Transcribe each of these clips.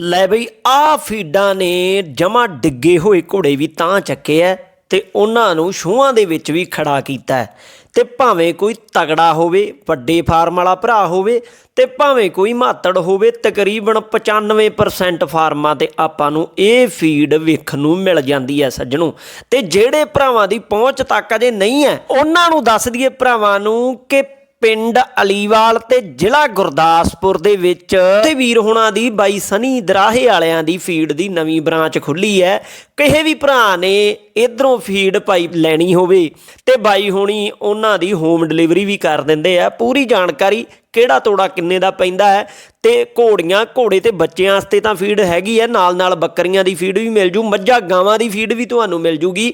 ਲੈ ਬਈ ਆ ਫੀਡਾਂ ਨੇ ਜਮਾ ਡਿੱਗੇ ਹੋਏ ਘੋੜੇ ਵੀ ਤਾਂ ਚੱਕੇ ਐ ਤੇ ਉਹਨਾਂ ਨੂੰ ਛੂਆਂ ਦੇ ਵਿੱਚ ਵੀ ਖੜਾ ਕੀਤਾ ਹੈ। ਤੇ ਭਾਵੇਂ ਕੋਈ ਤਗੜਾ ਹੋਵੇ, ਵੱਡੇ ਫਾਰਮ ਵਾਲਾ ਭਰਾ ਹੋਵੇ ਤੇ ਭਾਵੇਂ ਕੋਈ ਮਾਤੜ ਹੋਵੇ, ਤਕਰੀਬਨ 95% ਫਾਰਮਾਂ ਤੇ ਆਪਾਂ ਨੂੰ ਇਹ ਫੀਡ ਵੇਖਣ ਨੂੰ ਮਿਲ ਜਾਂਦੀ ਹੈ ਸੱਜਣੋ ਤੇ ਜਿਹੜੇ ਭਰਾਵਾਂ ਦੀ ਪਹੁੰਚ ਤੱਕ ਅਜੇ ਨਹੀਂ ਹੈ ਉਹਨਾਂ ਨੂੰ ਦੱਸ ਦਈਏ ਭਰਾਵਾਂ ਨੂੰ ਕਿ ਪਿੰਡ ਅਲੀਵਾਲ ਤੇ ਜ਼ਿਲ੍ਹਾ ਗੁਰਦਾਸਪੁਰ ਦੇ ਵਿੱਚ ਤੇ ਵੀਰ ਹੁਣਾਂ ਦੀ ਬਾਈ ਸਨੀ ਦਰਾਹੇ ਵਾਲਿਆਂ ਦੀ ਫੀਡ ਦੀ ਨਵੀਂ ਬ੍ਰਾਂਚ ਖੁੱਲੀ ਹੈ। ਕਿਸੇ ਵੀ ਭਰਾ ਨੇ ਇਧਰੋਂ ਫੀਡ ਪਾਈ ਲੈਣੀ ਹੋਵੇ ਤੇ ਬਾਈ ਹੁਣੀ ਉਹਨਾਂ ਦੀ ਹੋਮ ਡਿਲੀਵਰੀ ਵੀ ਕਰ ਦਿੰਦੇ ਆ। ਪੂਰੀ ਜਾਣਕਾਰੀ ਕਿਹੜਾ ਤੋੜਾ ਕਿੰਨੇ ਦਾ ਪੈਂਦਾ ਹੈ ਤੇ ਘੋੜੀਆਂ, ਘੋੜੇ ਤੇ ਬੱਚਿਆਂ ਵਾਸਤੇ ਤਾਂ ਫੀਡ ਹੈਗੀ ਹੈ। ਨਾਲ ਨਾਲ ਬੱਕਰੀਆਂ ਦੀ ਫੀਡ ਵੀ ਮਿਲ ਜੂ, ਮੱਝਾਂ, ਗਾਵਾਂ ਦੀ ਫੀਡ ਵੀ ਤੁਹਾਨੂੰ ਮਿਲ ਜੂਗੀ।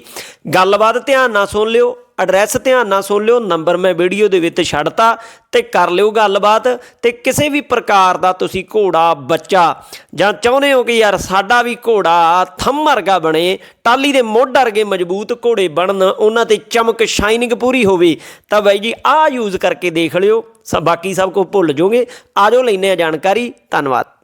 ਗੱਲਬਾਤ ਧਿਆਨ ਨਾਲ ਸੁਣ ਲਿਓ। ਐਡਰੈਸ ਧਿਆਨ ਨਾਲ ਸੁਣ ਲਿਓ ਨੰਬਰ ਮੈਂ ਵੀਡੀਓ ਦੇ ਵਿੱਚ ਛੱਡਤਾ ਤੇ ਕਰ ਲਿਓ ਗੱਲਬਾਤ ਤੇ ਕਿਸੇ ਵੀ ਪ੍ਰਕਾਰ ਦਾ ਤੁਸੀਂ ਘੋੜਾ, ਬੱਚਾ ਜਾਂ ਚਾਹੁੰਦੇ ਹੋ ਕਿ ਯਾਰ ਸਾਡਾ ਵੀ ਘੋੜਾ ਥੰਮ ਵਰਗਾ ਬਣੇ ਟਾਲੀ ਦੇ ਮੋਢ ਵਰਗੇ ਮਜ਼ਬੂਤ ਘੋੜੇ ਬਣਨ, ਉਹਨਾਂ ਤੇ ਚਮਕ ਸ਼ਾਈਨਿੰਗ ਪੂਰੀ ਹੋਵੇ, ਤਾਂ ਬਾਈ ਜੀ ਆਹ ਯੂਜ਼ ਕਰਕੇ ਦੇਖ ਲਿਓ, ਸਭ ਬਾਕੀ ਸਭ ਕੁਝ ਭੁੱਲ ਜਾਓਗੇ ਆਜੋ ਲੈਨੇ ਆ ਜਾਣਕਾਰੀ, ਧੰਨਵਾਦ।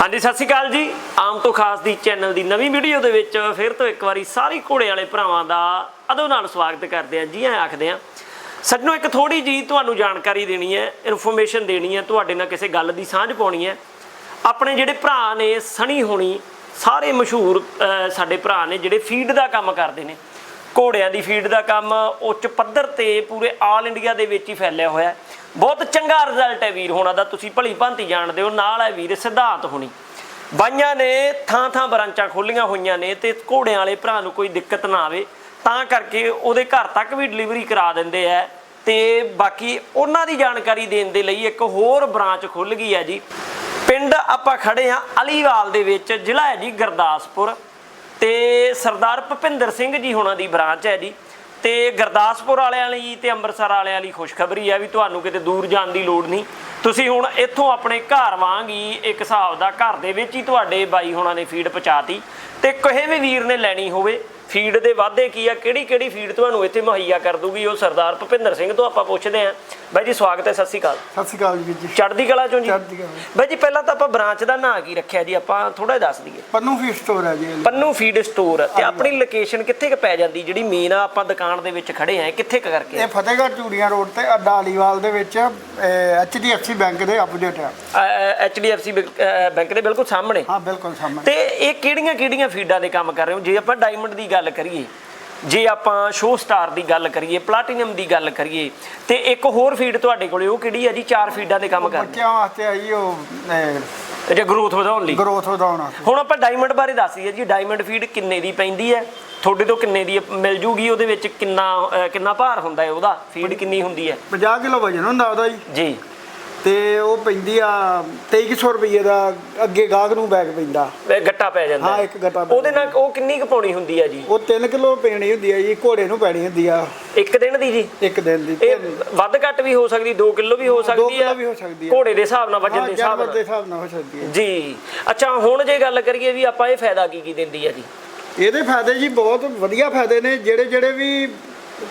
ਹਾਂਜੀ, ਸਤਿ ਸ਼੍ਰੀ ਅਕਾਲ ਜੀ। ਆਮ ਤੋਂ ਖਾਸ ਦੀ ਚੈਨਲ ਦੀ ਨਵੀਂ ਵੀਡੀਓ ਦੇ ਵਿੱਚ ਫਿਰ ਤੋਂ ਇੱਕ ਵਾਰੀ ਸਾਰੇ ਘੋੜੇ ਵਾਲੇ ਭਰਾਵਾਂ ਦਾ ਅਦੋਂ ਨਾਲ ਸਵਾਗਤ ਕਰਦੇ ਆ ਜੀ ਆਇਆਂ ਆਖਦੇ ਆ ਸੱਜਣੋ, ਇੱਕ ਥੋੜੀ ਜੀ ਤੁਹਾਨੂੰ ਜਾਣਕਾਰੀ ਦੇਣੀ ਹੈ ਇਨਫੋਰਮੇਸ਼ਨ ਦੇਣੀ ਹੈ, ਤੁਹਾਡੇ ਨਾਲ ਕਿਸੇ ਗੱਲ ਦੀ ਸਾਂਝ ਪਾਉਣੀ ਹੈ। ਆਪਣੇ ਜਿਹੜੇ ਭਰਾ ਨੇ, ਸਣੀ ਹੋਣੀ, ਸਾਰੇ ਮਸ਼ਹੂਰ ਸਾਡੇ ਭਰਾ ਨੇ ਜਿਹੜੇ ਫੀਡ ਦਾ ਕੰਮ ਕਰਦੇ ਨੇ। ਘੋੜਿਆਂ ਦੀ ਫੀਡ ਦਾ ਕੰਮ, ਉੱਚ ਪੱਧਰ ਤੇ ਪੂਰੇ ਆਲ ਇੰਡੀਆ ਦੇ ਵਿੱਚ ਹੀ ਫੈਲਿਆ ਹੋਇਆ ਬਹੁਤ ਚੰਗਾ ਰਿਜ਼ਲਟ ਹੈ ਵੀਰ ਹੋਣਾ ਦਾ, ਤੁਸੀਂ ਭਲੀ ਭਾਂਤੀ ਜਾਣਦੇ ਹੋ, ਨਾਲ ਹੈ ਵੀਰ ਸਿਧਾਂਤ ਹੋਣੀ। ਬਾਈਆਂ ਨੇ ਥਾਂ ਥਾਂ ਬ੍ਰਾਂਚਾਂ ਖੋਲੀਆਂ ਹੋਈਆਂ ਨੇ ਤੇ ਘੋੜਿਆਂ ਵਾਲੇ ਭਰਾ ਨੂੰ ਕੋਈ ਦਿੱਕਤ ਨਾ ਆਵੇ, ਤਾਂ ਕਰਕੇ ਉਹਦੇ ਘਰ ਤੱਕ ਵੀ ਡਿਲੀਵਰੀ ਕਰਾ ਦਿੰਦੇ ਆ ਤੇ ਬਾਕੀ ਉਹਨਾਂ ਦੀ ਜਾਣਕਾਰੀ ਦੇਣ ਦੇ ਲਈ ਇੱਕ ਹੋਰ ਬ੍ਰਾਂਚ ਖੁੱਲ ਗਈ ਹੈ ਜੀ। ਪਿੰਡ ਆਪਾਂ ਖੜੇ ਆ ਅਲੀਵਾਲ ਦੇ ਵਿੱਚ, ਜ਼ਿਲ੍ਹਾ ਹੈ ਜੀ ਗੁਰਦਾਸਪੁਰ। ਤੇ ਸਰਦਾਰ ਭੁਪਿੰਦਰ ਸਿੰਘ ਜੀ ਹੁਣਾਂ ਦੀ ਬ੍ਰਾਂਚ ਹੈ ਜੀ। ਤੇ ਗੁਰਦਾਸਪੁਰ ਵਾਲਿਆਂ ਲਈ ਤੇ ਅੰਮ੍ਰਿਤਸਰ ਵਾਲਿਆਂ ਲਈ ਖੁਸ਼ਖਬਰੀ ਹੈ ਵੀ ਤੁਹਾਨੂੰ ਕਿਤੇ ਦੂਰ ਜਾਣ ਦੀ ਲੋੜ ਨਹੀਂ। ਤੁਸੀਂ ਹੁਣ ਇੱਥੋਂ ਆਪਣੇ ਘਰ ਵਾਂਗ ਹੀ ਇੱਕ ਹਿਸਾਬ ਦਾ ਘਰ ਦੇ ਵਿੱਚ ਹੀ ਤੁਹਾਡੇ ਬਾਈ ਹੁਣਾਂ ਨੇ ਫੀਡ ਪਹੁੰਚਾਤੀ ਤੇ ਕਿਸੇ ਵੀ ਵੀਰ ਨੇ ਲੈਣੀ ਹੋਵੇ। ਫੀਡ ਦੇ ਵਾਅਦੇ ਕੀ ਆ? ਕਿਹੜੀ ਕਿਹੜੀ ਫੀਡ ਤੁਹਾਨੂੰ ਇੱਥੇ ਮੁਹੱਈਆ ਕਰ ਦੂਗੀ ਉਹ ਸਰਦਾਰ ਭੁਪਿੰਦਰ ਸਿੰਘ ਤੋਂ ਆਪਾਂ ਪੁੱਛਦੇ ਆਂ ਬਾਈ ਜੀ ਸਵਾਗਤ ਹੈ ਸਤਿ ਸ਼੍ਰੀ ਅਕਾਲ। ਸਤਿ ਸ਼੍ਰੀ ਅਕਾਲ ਵੀਰ ਜੀ। ਚੜ੍ਹਦੀ ਕਲਾ ਚੋਂ ਜੀ? ਚੜ੍ਹਦੀ ਕਲਾ। ਬਾਈ ਜੀ ਪਹਿਲਾਂ ਤਾਂ ਆਪਾਂ ਬ੍ਰਾਂਚ ਦਾ ਨਾਂ ਕੀ ਰੱਖਿਆ ਜੀ? ਆਪਾਂ ਥੋੜਾ ਦੱਸ ਦਈਏ। ਪੰਨੂ ਫੀਡ ਸਟੋਰ ਹੈ ਜੀ। Pannu feed store. ਤੇ ਆਪਣੀ ਲੋਕੇਸ਼ਨ ਕਿੱਥੇ ਕ ਪੈ ਜਾਂਦੀ? ਜਿਹੜੀ ਮੇਨ ਆ ਆਪਾਂ ਦੁਕਾਨ ਦੇ ਵਿੱਚ ਖੜੇ ਆਂ ਕਿੱਥੇ ਕੁ ਕਰਕੇ? ਇਹ ਫਤਿਹਗੜ੍ਹ ਚੂੜੀਆਂ ਰੋਡ ਤੇ ਅੱਡਾ ਅਲੀਵਾਲ ਦੇ ਵਿੱਚ ਐਚਡੀਐਫਸੀ ਬੈਂਕ ਦੇ ਆਪੋਜ਼ਿਟ ਹੈ ਐਚਡੀਐਫਸੀ ਬੈਂਕ ਦੇ ਬਿਲਕੁਲ ਸਾਹਮਣੇ। ਹਾਂ ਬਿਲਕੁਲ ਸਾਹਮਣੇ। ਤੇ ਇਹ ਕਿਹੜੀਆਂ ਕਿਹੜੀਆਂ ਫੀਡਾਂ ਦੇ ਕੰਮ ਕਰ ਰਹੇ ਹੋ? ਜੇ ਆਪਾਂ ਡਾਇਮੰਡ ਦੀ ਗੱਲ ਕਰੀਏ ਜੇ ਆਪਾਂ ਸ਼ੋ ਸਟਾਰ ਦੀ ਗੱਲ ਕਰੀਏ ਪਲਾਟੀਨਮ ਦੀ ਗੱਲ ਕਰੀਏ ਤੇ ਇੱਕ ਹੋਰ ਫੀਡ ਤੁਹਾਡੇ ਕੋਲੇ ਉਹ ਕਿਹੜੀ ਹੈ ਜੀ? ਚਾਰ ਫੀਡਾਂ ਦੇ ਕੰਮ ਕਰਦੇ। ਬੱਚਿਆਂ ਵਾਸਤੇ ਆਈ ਉਹ ਜੇ ਗਰੋਥ ਵਧਾਉਣ ਲਈ। ਗਰੋਥ ਵਧਾਉਣ ਹੁਣ ਆਪਾਂ ਡਾਇਮੰਡ ਬਾਰੇ ਦੱਸ ਦਈਏ ਜੀ ਡਾਇਮੰਡ ਫੀਡ ਕਿੰਨੇ ਦੀ ਪੈਂਦੀ ਹੈ? ਤੁਹਾਡੇ ਤੋਂ ਕਿੰਨੇ ਦੀ ਮਿਲ ਜੂਗੀ? ਉਹਦੇ ਵਿੱਚ ਕਿੰਨਾ ਕਿੰਨਾ ਭਾਰ ਹੁੰਦਾ ਹੈ? ਉਹਦਾ ਫੀਡ ਕਿੰਨੀ ਹੁੰਦੀ ਹੈ? 50 ਕਿਲੋ ਵਜਨ ਹੁੰਦਾ ਉਹਦਾ ਜੀ। ਜੀ। ਤੇ ਉਹ ਪੈਂਦੀ ਆ 2300 ਰੁਪਏ ਦਾ ਅੱਗੇ ਗਾਹਕ ਨੂੰ ਬੈਗ ਪੈਂਦਾ। ਇਹ ਗੱਟਾ ਪੈ ਜਾਂਦਾ ਹਾਂ। ਇੱਕ ਗੱਟਾ ਪੈ ਉਹਦੇ ਨਾਲ ਉਹ ਕਿੰਨੀ ਕੁ ਪਾਉਣੀ ਹੁੰਦੀ ਹੈ ਜੀ? ਉਹ 3 ਕਿਲੋ ਪੈਣੀ ਹੁੰਦੀ ਹੈ ਜੀ ਘੋੜੇ ਨੂੰ ਪੈਣੀ ਹੁੰਦੀ ਆ। ਇੱਕ ਦਿਨ ਦੀ ਜੀ? ਇੱਕ ਦਿਨ ਦੀ ਇਹ ਵੱਧ ਘੱਟ ਵੀ ਹੋ ਸਕਦੀ 2 ਕਿਲੋ ਵੀ ਹੋ ਸਕਦੀ ਕਿੱਲੋ ਹੈ ਵੀ ਹੋ ਸਕਦੀ ਹੈ। ਘੋੜੇ ਦੇ ਹਿਸਾਬ ਨਾਲ ਵਜਨ ਦੇ ਹਿਸਾਬ ਜਾਨਵਰ ਦੇ ਨਾਲ। ਹਿਸਾਬ ਨਾਲ ਹੋ ਸਕਦੀ ਹੈ ਜੀ। ਅੱਛਾ ਹੁਣ ਜੇ ਗੱਲ ਕਰੀਏ ਵੀ ਆਪਾਂ ਇਹ ਫਾਇਦਾ ਕੀ ਕੀ ਦਿੰਦੀ ਹੈ ਜੀ? ਇਹਦੇ ਫਾਇਦੇ ਜੀ ਬਹੁਤ ਵਧੀਆ ਫਾਇਦੇ ਨੇ ਜਿਹੜੇ ਜਿਹੜੇ ਵੀ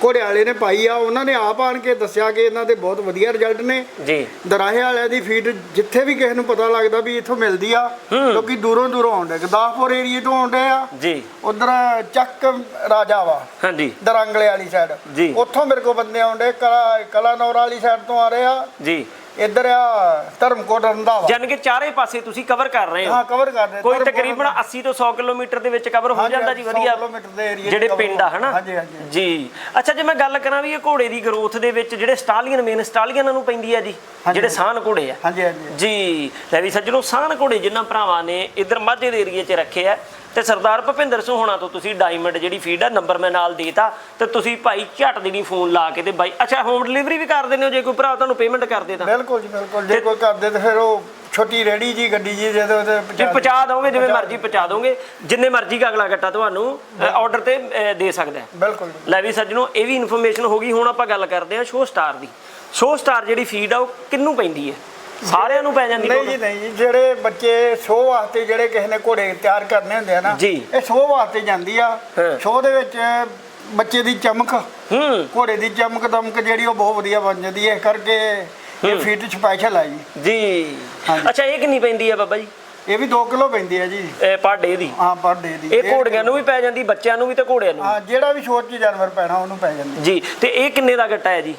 ਘੋੜੇ ਵਾਲੇ ਨੇ ਪਾਈ ਆ ਉਹਨਾਂ ਨੇ ਆਪ ਆਣ ਕੇ ਦੱਸਿਆ ਕਿ ਇਹਨਾਂ ਦੇ ਬਹੁਤ ਵਧੀਆ ਰਿਜ਼ਲਟ ਨੇ। ਜੀ। ਦਰਾਹੇ ਵਾਲਿਆਂ ਦੀ ਫੀਡ ਜਿੱਥੇ ਵੀ ਕਿਸੇ ਨੂੰ ਪਤਾ ਲੱਗਦਾ ਵੀ ਇੱਥੋਂ ਮਿਲਦੀ ਆ ਲੋਕੀ ਦੂਰੋਂ ਦੂਰੋਂ ਆਉਂਦੇ ਗਦਾਫਪੁਰ ਏਰੀਏ ਤੋਂ ਆਉਂਦੇ ਆ। ਜੀ। ਉਧਰ ਚੱਕ ਰਾਜਾ ਵਾ ਹਾਂਜੀ। ਦਰੰਗਲੇ ਵਾਲੀ ਸਾਈਡ ਜੀ। ਉੱਥੋਂ ਮੇਰੇ ਕੋਲ ਬੰਦੇ ਆਉਂਦੇ ਕਲਾ ਕਲਾਨੌਰ ਵਾਲੀ ਸਾਈਡ ਤੋਂ ਆ ਰਹੇ ਆ। ਜੀ। ਇੱਧਰ ਆ ਧਰਮਕੋਟ ਰੰਧਾਵਾ। ਜਾਨ ਕਿ ਚਾਰੇ ਪਾਸੇ ਤੁਸੀਂ ਕਵਰ ਕਰ ਰਹੇ ਹੋ। ਹਾਂ ਕਵਰ ਕਰਦੇ ਕੋਈ ਧਰਮਕੋਟ ਤਕਰੀਬਨ 80 ਤੋਂ 100 ਕਿਲੋਮੀਟਰ ਦੇ ਵਿੱਚ ਕਵਰ ਹੋ ਜਾਂਦਾ ਜੀ ਵਧੀਆ ਕਿਲੋਮੀਟਰ ਦੇ ਏਰੀਏ ਜਿਹੜੇ ਪਿੰਡ ਆ ਹਨਾ? ਹਾਂਜੀ ਹਾਂਜੀ ਜੀ। ਅੱਛਾ ਜੇ ਮੈਂ ਗੱਲ ਕਰਾਂ ਵੀ ਇਹ ਘੋੜੇ ਦੀ ਗਰੋਥ ਦੇ ਵਿੱਚ ਜਿਹੜੇ ਸਟਾਲੀਅਨ ਮੇਨ ਸਟਾਲੀਅਨਾਂ ਨੂੰ ਪੈਂਦੀ ਆ ਜੀ। ਜਿਹੜੇ ਸਾਨ ਘੋੜੇ ਆ। ਹਾਂਜੀ ਹਾਂਜੀ। ਜੀ ਲੈ ਵੀ ਸੱਜਣੋ ਸਾਨ ਘੋੜੇ ਜਿਨ੍ਹਾਂ ਭਰਾਵਾਂ ਨੇ ਇਧਰ ਮਾਝੇ ਦੇ ਏਰੀਏ 'ਚ ਰੱਖੇ ਆ। ਤੇ ਸਰਦਾਰ ਭੁਪਿੰਦਰ ਸਿੰਘ ਹੋਣਾ ਤੋਂ ਤੁਸੀਂ ਡਾਇਮੰਡ ਜਿਹੜੀ ਫੀਡ ਆ ਨੰਬਰ ਮੈਂ ਨਾਲ ਦੇਤਾ ਤੇ ਤੁਸੀਂ ਭਾਈ ਝਟ ਦੀ ਨਹੀਂ ਫੋਨ ਲਾ ਕੇ ਤੇ ਬਾਈ ਅੱਛਾ ਹੋਮ ਡਿਲੀਵਰੀ ਵੀ ਕਰ ਦਿੰਦੇ ਹੋ ਜੇ ਕੋਈ ਭਰਾ ਤੁਹਾਨੂੰ ਪੇਮੈਂਟ ਕਰ ਦੇ ਤਾਂ। ਬਿਲਕੁਲ ਜੀ ਬਿਲਕੁਲ। ਜੇ ਕੋਈ ਕਰਦੇ ਤੇ ਫਿਰ ਉਹ ਛੋਟੀ ਰੇੜੀ ਜੀ ਗੱਡੀ ਜੀ ਜਿਹਦੇ ਉਹਦੇ ਜੀ ਪਹੁੰਚਾ ਦੋਗੇ ਜਿਵੇਂ ਮਰਜ਼ੀ ਪਹੁੰਚਾ ਦੋਗੇ ਜਿੰਨੇ ਮਰਜ਼ੀ ਦਾ ਅਗਲਾ ਗੱਟਾ ਤੁਹਾਨੂੰ ਆਰਡਰ ਤੇ ਦੇ ਸਕਦਾ ਬਿਲਕੁਲ ਜੀ। ਲੈ ਵੀ ਸੱਜਣੋ ਇਹ ਵੀ ਇਨਫੋਰਮੇਸ਼ਨ ਹੋ ਗਈ ਹੁਣ ਆਪਾਂ ਗੱਲ ਕਰਦੇ ਹਾਂ ਸ਼ੋ ਸਟਾਰ ਦੀ। ਸ਼ੋ ਸਟਾਰ ਜਿਹੜੀ ਫੀਡ ਆ ਉਹ ਕਿੰਨੂੰ ਪੈਂਦੀ ਹੈ? ਸਾਰਿਆਂ ਨੂੰ ਪੈ ਜਾਂਦੀ ਨਹੀਂ ਜੀ ਨਹੀਂ ਜੀ ਜਿਹੜੇ ਬੱਚੇ ਸ਼ੋਅ ਵਾਸਤੇ ਜਿਹੜੇ ਕਿਸੇ ਨੇ ਘੋੜੇ ਤਿਆਰ ਕਰਨੇ ਹੁੰਦੇ ਆ ਨਾ ਜੀ। ਇਹ ਸ਼ੋਅ ਵਾਸਤੇ ਜਾਂਦੀ ਆ। ਹਾਂ। ਸ਼ੋਅ ਦੇ ਵਿੱਚ ਬੱਚੇ ਦੀ ਚਮਕ ਹੂੰ। ਘੋੜੇ ਦੀ ਚਮਕ ਦਮਕ ਜਿਹੜੀ ਉਹ ਬਹੁਤ ਵਧੀਆ ਬਣ ਜਾਂਦੀ ਹੈ ਇਸ ਕਰਕੇ ਇਹ ਫੀਡ ਸਪੈਸ਼ਲ ਹੈ ਜੀ। ਜੀ। ਹਾਂਜੀ। ਅੱਛਾ ਇਹ ਕਿੰਨੀ ਪੈਂਦੀ ਹੈ ਬਾਬਾ ਜੀ? ਇਹ ਵੀ 2 ਕਿਲੋ ਪੈਂਦੀ ਹੈ ਜੀ। ਇਹ ਪਰ ਡੇ ਦੀ? ਹਾਂ ਪਰ ਡੇ ਦੀ। ਇਹ ਘੋੜੀਆਂ ਨੂੰ ਵੀ ਪੈ ਜਾਂਦੀ ਬੱਚਿਆਂ ਨੂੰ ਵੀ ਤੇ ਘੋੜਿਆਂ ਨੂੰ ਹਾਂ ਜਿਹੜਾ ਵੀ ਛੋਟ ਚ ਜਾਨਵਰ ਪੈਣਾ ਉਹਨੂੰ ਪੈ ਜਾਂਦੀ। ਜੀ ਤੇ ਇਹ ਕਿੰਨੇ ਦਾ ਗੱਟਾ ਹੈ ਜੀ?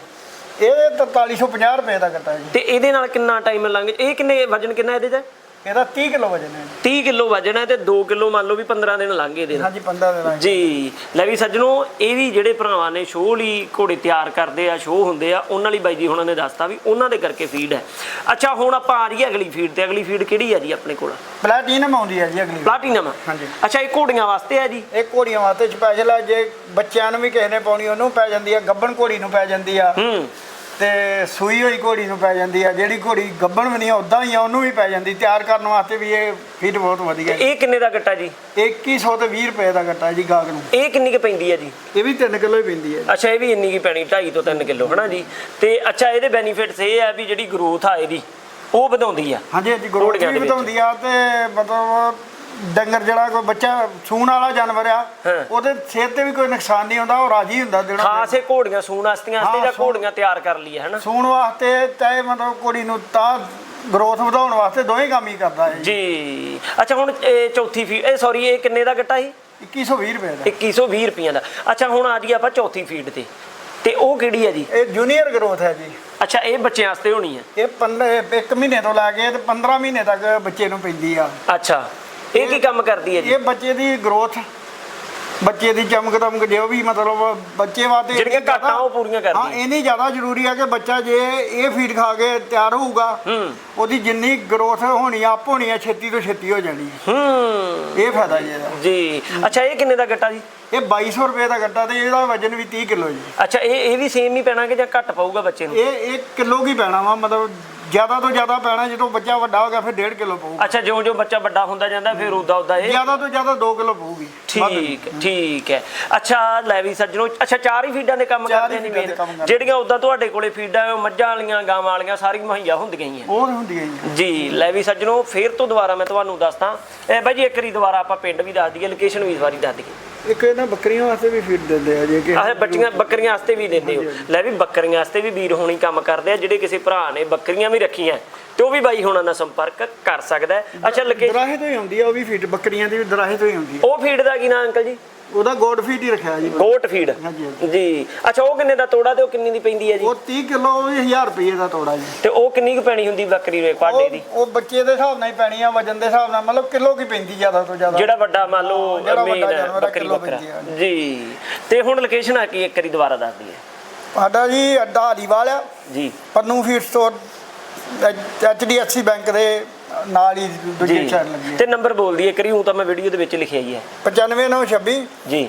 ਇਹ 4350 ਰੁਪਏ ਦਾ ਕੱਟਾ ਜੀ। ਤੇ ਇਹਦੇ ਨਾਲ ਕਿੰਨਾ ਟਾਈਮ ਲੰਘ ਇਹ ਕਿੰਨੇ ਵਜਨ ਕਿੰਨਾ ਇਹਦੇ ਚ? ਇਹਦਾ 30 ਕਿਲੋ ਵਜਨ ਹੈ। 30 ਕਿਲੋ ਵਜਣਾ ਤੇ 2 ਕਿਲੋ ਮੰਨ ਲਓ ਵੀ 15 ਦਿਨ ਲੰਘ ਇਹਦੇ ਨਾਲ। ਹਾਂਜੀ 15 ਦੇ ਨਾਲ ਜੀ। ਲੈ ਵੀ ਸੱਜਣੋ ਇਹ ਵੀ ਜਿਹੜੇ ਭਰਾਵਾਂ ਨੇ ਸ਼ੋਅ ਲਈ ਘੋੜੇ ਤਿਆਰ ਕਰਦੇ ਆ ਸ਼ੋਅ ਹੁੰਦੇ ਆ ਉਹਨਾਂ ਲਈ ਬਾਈ ਜੀ ਹੁਣਾਂ ਨੇ ਦੱਸਤਾ ਵੀ ਉਹਨਾਂ ਦੇ ਕਰਕੇ ਫੀਡ ਹੈ। ਅੱਛਾ ਹੁਣ ਆਪਾਂ ਆ ਰਹੀ ਹੈ ਅਗਲੀ ਫੀਡ ਤੇ। ਅਗਲੀ ਫੀਡ ਕਿਹੜੀ ਹੈ ਜੀ ਆਪਣੇ ਕੋਲ? ਪਲੈਟੀਨਮ ਆਉਂਦੀ ਹੈ ਜੀ ਅਗਲੀ। ਪਲਾਟੀਨਮ ਹਾਂਜੀ। ਅੱਛਾ ਇਹ ਘੋੜੀਆਂ ਵਾਸਤੇ ਹੈ ਜੀ? ਇਹ ਘੋੜੀਆਂ ਵਾਸਤੇ ਸਪੈਸ਼ਲ ਹੈ। ਜੇ ਬੱਚਿਆਂ ਨੂੰ ਵੀ ਕਿਸੇ ਨੇ ਪਾਉਣੀ ਉਹਨੂੰ ਪੈ ਜਾਂਦੀ ਹੈ। ਗੱਬਣ ਘੋੜੀ ਨੂੰ ਪੈ ਜਾਂਦੀ ਆ। ਹੂੰ। ਤੇ ਸੂਈ ਹੋਈ ਘੋੜੀ ਨੂੰ ਪੈ ਜਾਂਦੀ ਆ ਜਿਹੜੀ ਘੋੜੀ ਗੱਬਣ ਵੀ ਨਹੀਂ ਉਦਾਂ ਹੀ ਆ ਉਹਨੂੰ ਵੀ ਪੈ ਜਾਂਦੀ ਤਿਆਰ ਕਰਨ ਵਾਸਤੇ ਵੀ ਇਹ ਫੀਡ ਬਹੁਤ ਵਧੀਆ ਹੈ ਇਹ ਕਿੰਨੇ ਦਾ ਗੱਟਾ ਜੀ? 2100 ਤੇ 20 ਰੁਪਏ ਦਾ ਕੱਟਾ ਜੀ ਗਾਹਕ ਨੂੰ। ਇਹ ਕਿੰਨੀ ਕੁ ਪੈਂਦੀ ਹੈ ਜੀ? ਇਹ ਵੀ 3 ਕਿਲੋ ਹੀ ਪੈਂਦੀ ਹੈ ਅੱਛਾ ਇਹ ਵੀ ਇੰਨੀ ਕੀ ਪੈਣੀ 2.5 ਤੋਂ 3 ਕਿਲੋ ਹਨਾ ਜੀ? ਤੇ ਅੱਛਾ ਇਹਦੇ ਬੈਨੀਫਿਟਸ ਇਹ ਹੈ ਵੀ ਜਿਹੜੀ ਗਰੋਥ ਆ ਇਹਦੀ ਉਹ ਵਧਾਉਂਦੀ ਆ। ਹਾਂਜੀ ਹਾਂਜੀ ਗਰੋਥ ਵੀ। ਵਧਾਉਂਦੀ ਆ ਤੇ ਮਤਲਬ ਡੰਗਰ ਜਿਹੜਾ ਕੋਈ ਬੱਚਾ ਸੂਣ ਵਾਲਾ ਜਾਨਵਰ ਆ ਹਾਂ। ਉਹਦੇ ਸਿਹਤ ਤੇ ਵੀ ਕੋਈ ਨੁਕਸਾਨ ਨਹੀਂ ਹੁੰਦਾ ਉਹ ਰਾਜੀ ਹੁੰਦਾ ਜਿਹੜਾ ਖਾਸ ਇਹ ਘੋੜੀਆਂ ਸੂਣ ਵਾਸਤੀਆਂ ਵਾਸਤੇ ਹਾਂ, ਜਾਂ ਸੂਣ- ਘੋੜੀਆਂ ਤਿਆਰ ਕਰ ਲਈਏ ਹਨਾ? ਸੂਣ ਵਾਸਤੇ ਤੇ ਮਤਲਬ ਕੁੜੀ ਨੂੰ ਤਾਂ ਗਰੋਥ ਵਧਾਉਣ ਵਾਸਤੇ ਦੋਵੇਂ ਕੰਮ ਹੀ ਕਰਦਾ ਹੈ ਜੀ। ਜੀ ਅੱਛਾ ਹੁਣ ਇਹ ਚੌਥੀ ਫੀਡ ਇਹ ਸੌਰੀ ਇਹ ਕਿੰਨੇ ਦਾ ਗੱਟਾ ਸੀ? 2120 ਰੁਪਏ ਦਾ। 2120 ਰੁਪਈਆਂ ਦਾ। ਅੱਛਾ ਹੁਣ ਆ ਜੀ ਆਪਾਂ ਚੌਥੀ ਫੀਡ ਤੇ। ਤੇ ਉਹ ਕਿਹੜੀ ਹੈ ਜੀ? ਇਹ ਜੂਨੀਅਰ ਗਰੋਥ ਹੈ ਜੀ। ਅੱਛਾ ਇਹ ਬੱਚਿਆਂ ਵਾਸਤੇ ਹੋਣੀ ਹੈ ਇਹ 15 ਇੱਕ ਮਹੀਨੇ ਤੋਂ ਲੈ ਕੇ ਤੇ 15 ਮਹੀਨੇ ਤੱਕ ਬੱਚੇ ਨੂੰ ਪੈਂਦੀ ਆ। ਅੱਛਾ। ਇਹ ਕੀ ਕੰਮ ਕਰਦੀ ਹੈ ਜੀ? ਇਹ ਬੱਚੇ ਦੀ ਗਰੋਥ ਬੱਚੇ ਦੀ ਚਮਕ ਦਮਕ ਜੋ ਵੀ ਮਤਲਬ ਬੱਚੇ ਵਾਸਤੇ ਜਿਹੜੀਆਂ ਘਾਟਾਂ ਉਹ ਪੂਰੀਆਂ ਕਰਦੀ ਹਾਂ ਇੰਨੀ ਜ਼ਿਆਦਾ ਜ਼ਰੂਰੀ ਆ ਕਿ ਬੱਚਾ ਜੇ ਇਹ ਫੀਡ ਖਾ ਕੇ ਤਿਆਰ ਹੋਊਗਾ ਹੂੰ। ਉਹਦੀ ਜਿੰਨੀ ਗਰੋਥ ਹੋਣੀ ਆਪ ਹੋਣੀ ਆ ਛੇਤੀ ਤੋਂ ਛੇਤੀ ਹੋ ਜਾਣੀ ਹੈ। ਹੂੰ। ਇਹ ਫਾਇਦਾ ਜੀ। ਅੱਛਾ ਇਹ ਕਿੰਨੇ ਦਾ ਗੱਟਾ ਜੀ? ਇਹ 2200 ਰੁਪਏ ਦਾ ਗੱਟਾ ਤੇ ਇਹਦਾ ਵਜਨ ਵੀ 30 ਕਿਲੋ ਜੀ। ਅੱਛਾ ਇਹ ਇਹ ਵੀ ਸੇਮ ਹੀ ਪੈਣਾ ਕਿ ਜਾਂ ਘੱਟ ਪਊਗਾ ਬੱਚੇ ਨੂੰ? ਇਹ 1 ਕਿਲੋ ਕੀ ਪੈਣਾ ਵਾ? ਮਤਲਬ ਜ਼ਿਆਦਾ ਤੋਂ ਜ਼ਿਆਦਾ ਪੈਣਾ ਜਦੋਂ ਬੱਚਾ ਵੱਡਾ ਹੋ ਗਿਆ ਫਿਰ 1.5 ਕਿਲੋ ਪਊਗਾ। ਅੱਛਾ ਜਿਉਂ ਜਿਉਂ ਬੱਚਾ ਵੱਡਾ ਹੁੰਦਾ ਜਾਂਦਾ ਫਿਰ ਉਦਾਂ ਉਦਾਂ ਇਹ? ਜ਼ਿਆਦਾ ਤੋਂ ਜ਼ਿਆਦਾ 2 ਕਿਲੋ ਪਊਗੀ। ਠੀਕ ਠੀਕ ਹੈ। ਅੱਛਾ ਲੈ ਵੀ ਸੱਜਣੋ ਅੱਛਾ ਚਾਰ ਹੀ ਫੀਡਾਂ ਦੇ ਕੰਮ ਕਰਦੇ ਨੇ ਮੇਨ। ਜਿਹੜੀਆਂ ਉਦਾਂ ਤੁਹਾਡੇ ਕੋਲੇ ਫੀਡਾਂ ਉਹ ਮੱਝਾਂ ਵਾਲੀਆਂ ਗਾਵਾਂ ਵਾਲੀਆਂ ਸਾਰੀ ਮੁਹੱਈਆ ਹੁੰਦੀਆਂ ਹੀ ਆ। ਉਹ ਹੁੰਦੀ ਹੈ ਜੀ ਜੀ ਲੈ ਵੀ ਸੱਜਣੋ ਫੇਰ ਤੋਂ ਦੁਬਾਰਾ ਮੈਂ ਤੁਹਾਨੂੰ ਦੱਸਦਾ। ਇਹ ਬਾਈ ਜੀ ਇੱਕ ਵਾਰੀ ਦੁਬਾਰਾ ਆਪਾਂ ਪਿੰਡ ਵੀ ਦੱਸ ਦਈਏ ਲੋਕੇਸ਼ਨ ਵੀ ਇਸ ਵਾਰੀ ਦੱਸ ਦਈਏ। ਇੱਕ ਬੱਕਰੀਆਂ ਵਾਸਤੇ ਵੀ ਫੀਡ ਦਿੰਦੇ ਆ ਜੇ ਕਿ ਆਹ ਬੱਚੀਆਂ ਬੱਕਰੀਆਂ ਵਾਸਤੇ ਵੀ ਦਿੰਦੇ ਹੋ। ਲੈ ਵੀ ਬੱਕਰੀਆਂ ਵਾਸਤੇ ਵੀ ਵੀਰ ਹੋਣੀ ਕੰਮ ਕਰਦੇ ਆ ਜਿਹੜੇ ਕਿਸੇ ਭਰਾ ਨੇ ਬੱਕਰੀਆਂ ਵੀ ਰੱਖੀਆਂ ਤੇ ਉਹ ਵੀ ਬਾਈ ਹੁਣਾਂ ਨਾਲ ਸੰਪਰਕ ਕਰ ਸਕਦਾ। ਅੱਛਾ ਲੋਕੇ ਦਰਾਹੇ ਤੋਂ ਹੀ ਆਉਂਦੀ ਆ ਉਹ ਵੀ ਫੀਡ ਬੱਕਰੀਆਂ ਦੀ ਵੀ ਦਰਾਹੇ ਤੋਂ ਹੀ ਆਉਂਦੀ ਆ। ਉਹ ਫੀਡ ਦਾ ਕੀ ਨਾਮ ਅੰਕਲ ਜੀ? ਉਹਦਾ ਗੋਡ ਫੀਡ ਹੀ ਰੱਖਿਆ ਜੀ ਗੋਟ ਫੀਡ ਹਾਂਜੀ, ਹਾਂਜੀ। ਜੀ। ਅੱਛਾ ਉਹ ਕਿੰਨੇ ਦਾ ਤੋੜਾ ਤੇ ਉਹ ਕਿੰਨੀ ਦੀ ਪੈਂਦੀ ਹੈ ਜੀ? ਉਹ 30 ਕਿਲੋ ਉਹ ਵੀ 1000 ਰੁਪਏ ਦਾ ਤੋੜਾ ਜੀ। ਤੇ ਉਹ ਕਿੰਨੀ ਕੁ ਪੈਣੀ ਹੁੰਦੀ ਬੱਕਰੀ ਇੱਕ ਪਾਡੇ ਉਹ ਦੀ? ਉਹ ਬੱਚੇ ਦੇ ਹਿਸਾਬ ਨਾਲ ਹੀ ਪੈਣੀ ਆ ਵਜਨ ਦੇ ਹਿਸਾਬ ਨਾਲ। ਮਤਲਬ ਕਿਲੋ ਕੀ ਪੈਂਦੀ ਜ਼ਿਆਦਾ ਤੋਂ ਜ਼ਿਆਦਾ? ਜਿਹੜਾ ਵੱਡਾ ਮੰਨ ਲਓ ਜਿਹੜਾ ਵੱਡਾ ਮੇਨ ਜਾਨਵਰ ਆ, ਬੱਕਰੀ ਕਿਲੋ ਬੱਕਰਾ। ਪੈਂਦੀ ਆ। ਜੀ। ਤੇ ਹੁਣ ਲੋਕੇਸ਼ਨ ਆ ਕੀ ਇੱਕ ਵਾਰੀ ਦੁਬਾਰਾ ਦੱਸ ਦਈਏ? ਸਾਡਾ ਜੀ ਅੱਡਾ ਹਲੀਵਾਲ ਆ। ਜੀ। Pannu feed store HDFC bank ਦੇ ਨਾਲ ਹੀ ਦੂਜੀ ਜੀ। ਲੱਗੀ ਤੇ ਨੰਬਰ ਬੋਲ ਦਈਏ ਕਰੀ ਹੂੰ ਤਾਂ ਮੈਂ ਵੀਡੀਓ ਦੇ ਵਿੱਚ ਲਿਖਿਆ ਹੀ ਹੈ। 95926 ਜੀ।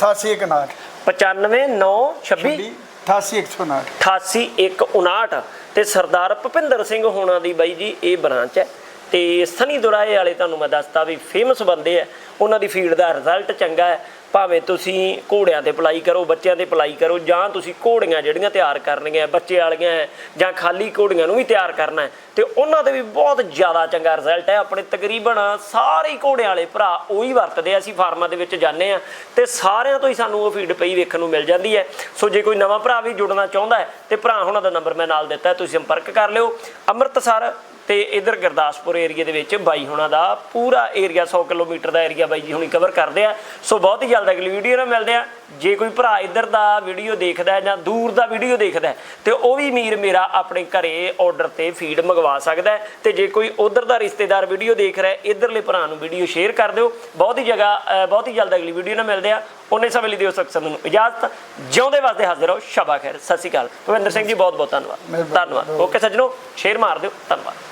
8859 95926 88159 88159 ਤੇ ਸਰਦਾਰ ਭੁਪਿੰਦਰ ਸਿੰਘ ਹੋਣਾ ਦੀ ਬਾਈ ਜੀ ਇਹ ਬ੍ਰਾਂਚ ਹੈ। ਤੇ ਸਨੀ ਦੁਰਾਏ ਵਾਲੇ ਤੁਹਾਨੂੰ ਮੈਂ ਦੱਸਤਾ ਵੀ ਫੇਮਸ ਬੰਦੇ ਆ ਉਹਨਾਂ ਦੀ ਫੀਡ ਦਾ ਰਿਜ਼ਲਟ ਚੰਗਾ ਹੈ। ਭਾਵੇਂ ਤੁਸੀਂ ਘੋੜਿਆਂ ਤੇ ਅਪਲਾਈ ਕਰੋ, ਬੱਚਿਆਂ ਤੇ ਅਪਲਾਈ ਕਰੋ, ਜਾਂ ਤੁਸੀਂ ਘੋੜੀਆਂ ਜਿਹੜੀਆਂ ਤਿਆਰ ਕਰਨੀਆਂ ਬੱਚੇ ਵਾਲੀਆਂ ਜਾਂ ਖਾਲੀ ਘੋੜੀਆਂ ਨੂੰ ਵੀ ਤਿਆਰ ਕਰਨਾ ਹੈ, ਤੇ ਉਹਨਾਂ ਤੇ ਵੀ ਬਹੁਤ ਜ਼ਿਆਦਾ ਚੰਗਾ ਰਿਜ਼ਲਟ ਹੈ। ਆਪਣੇ ਤਕਰੀਬਨ ਸਾਰੇ ਘੋੜਿਆਂ ਵਾਲੇ ਭਰਾ ਉਹੀ ਵਰਤਦੇ ਆ। ਅਸੀਂ ਫਾਰਮਾਂ ਦੇ ਵਿੱਚ ਜਾਂਦੇ ਆ ਤੇ ਸਾਰਿਆਂ ਤੋਂ ਹੀ ਸਾਨੂੰ ਉਹ ਫੀਡ ਪਈ ਵੇਖਣ ਨੂੰ ਮਿਲ ਜਾਂਦੀ ਹੈ। ਸੋ ਜੇ ਕੋਈ ਨਵਾਂ ਭਰਾ ਵੀ ਜੁੜਨਾ ਚਾਹੁੰਦਾ ਹੈ ਤੇ ਭਰਾ ਉਹਨਾਂ ਦਾ ਨੰਬਰ ਮੈਂ ਨਾਲ ਦਿੱਤਾ ਤੁਸੀਂ ਸੰਪਰਕ ਕਰ ਲਿਓ। ਅੰਮ੍ਰਿਤਸਰ ਤੇ ਇਧਰ ਗੁਰਦਾਸਪੁਰ ਏਰੀਆ ਦੇ ਵਿੱਚ ਬਾਈ ਹੁਣਾਂ ਦਾ ਪੂਰਾ ਏਰੀਆ 100 ਕਿਲੋਮੀਟਰ ਦਾ ਏਰੀਆ ਬਾਈ ਜੀ ਹੁਣੀ ਕਵਰ ਕਰਦੇ ਆ। ਸੋ ਬਹੁਤ ਹੀ ਜਲਦ ਅਗਲੀ ਵੀਡੀਓ ਨਾਲ ਮਿਲਦੇ ਆ। ਜੇ ਕੋਈ ਭਰਾ ਇਧਰ ਦਾ ਵੀਡੀਓ ਦੇਖਦਾ ਹੈ ਜਾਂ ਦੂਰ ਦਾ ਵੀਡੀਓ ਦੇਖਦਾ ਹੈ ਤੇ ਉਹ ਵੀ ਮੀਰ ਮੇਰਾ ਆਪਣੇ ਘਰੇ ਆਰਡਰ ਤੇ ਫੀਡ ਮੰਗਵਾ ਸਕਦਾ ਹੈ। ਤੇ ਜੇ ਕੋਈ ਉਧਰ ਦਾ ਰਿਸ਼ਤੇਦਾਰ ਵੀਡੀਓ ਦੇਖ ਰਿਹਾ ਹੈ ਇਧਰਲੇ ਭਰਾ ਨੂੰ ਵੀਡੀਓ ਸ਼ੇਅਰ ਕਰ ਦਿਓ। ਬਹੁਤ ਹੀ ਜਗ੍ਹਾ ਬਹੁਤ ਹੀ ਜਲਦ ਅਗਲੀ ਵੀਡੀਓ ਨਾਲ ਮਿਲਦੇ ਆ। ਉਹਨੇ ਸਮੇਂ ਲਈ ਦਿਓ ਸਕਸਨ ਨੂੰ ਇਜਾਜ਼ਤ। ਜਿਉਂਦੇ ਵਾਸਤੇ ਹਾਜ਼ਰ ਰਹੋ। ਸ਼ਬਾ ਖੈਰ। ਸਤਿ ਸ਼੍ਰੀ ਅਕਾਲ। ਭਵਿੰਦਰ ਸਿੰਘ ਜੀ ਬਹੁਤ ਬਹੁਤ ਧੰਨਵਾਦ। ਧੰਨਵਾਦ। ਓਕੇ ਸੱਜਣੋ ਸ਼ੇਅਰ ਮਾਰ ਦਿਓ। ਧੰਨਵਾਦ।